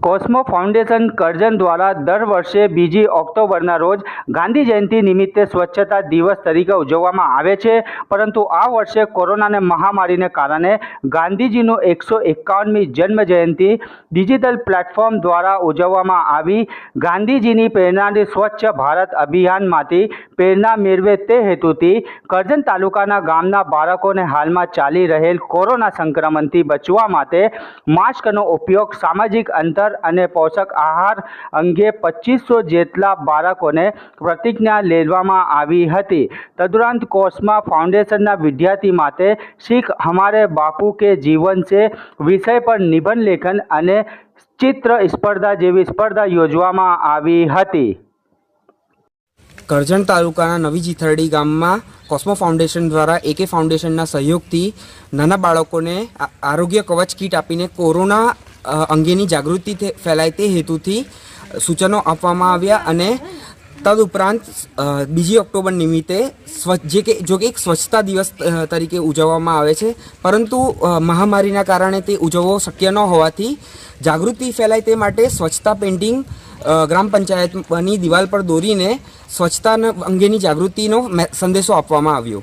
કોસ્મો foundation Karjan દ્વારા દર વર્ષે બીજી ઓક્ટોબરના રોજ ગાંધી જયંતિ નિમિત્તે સ્વચ્છતા દિવસ તરીકે ઉજવવામાં આવે છે. પરંતુ આ વર્ષે કોરોનાને મહામારીને કારણે ગાંધીજીનું એકસો એકાવનમી જન્મ જયંતિ ડિજિટલ પ્લેટફોર્મ દ્વારા ઉજવવામાં આવી. ગાંધીજીની પ્રેરણાની સ્વચ્છ ભારત અભિયાનમાંથી પ્રેરણા મેળવે તે હેતુથી કરજણ તાલુકાના ગામના બાળકોને હાલમાં ચાલી રહેલ કોરોના સંક્રમણથી બચવા માટે માસ્કનો ઉપયોગ સામાજિક અંતર અને પોષક આહાર અંગે પચીસો જેટલા બાળકોને પ્રતિજ્ઞા લેવામાં આવી હતી. તદુરાંત કોસ્મા ફાઉન્ડેશનના વિદ્યાર્થી માટે શીખ હમારે બાપુ કે જીવન છે વિષય પર નિબંધ લેખન અને ચિત્ર સ્પર્ધા જેવી સ્પર્ધા યોજવામાં આવી હતી. કરજણ તાલુકાના નવી જીથરડી ગામમાં કોસ્મો ફાઉન્ડેશન દ્વારા એકે ફાઉન્ડેશનના સહયોગથી નાના બાળકોને આરોગ્ય કવચ કીટ આપીને કોરોના અંગેની જાગૃતિ ફેલાય તે હેતુથી સૂચનો આપવામાં આવ્યા અને તદુપરાંત બીજી ઓક્ટોબર નિમિત્તે સ્વચ્છ, જે કે, જો કે એક સ્વચ્છતા દિવસ તરીકે ઉજવવામાં આવે છે. પરંતુ મહામારીના કારણે તે ઉજવવો શક્ય ન હોવાથી જાગૃતિ ફેલાય તે માટે સ્વચ્છતા પેઇન્ટિંગ ગ્રામ પંચાયતની દિવાલ પર દોરીને સ્વચ્છતા અંગેની જાગૃતિનો સંદેશો આપવામાં આવ્યો.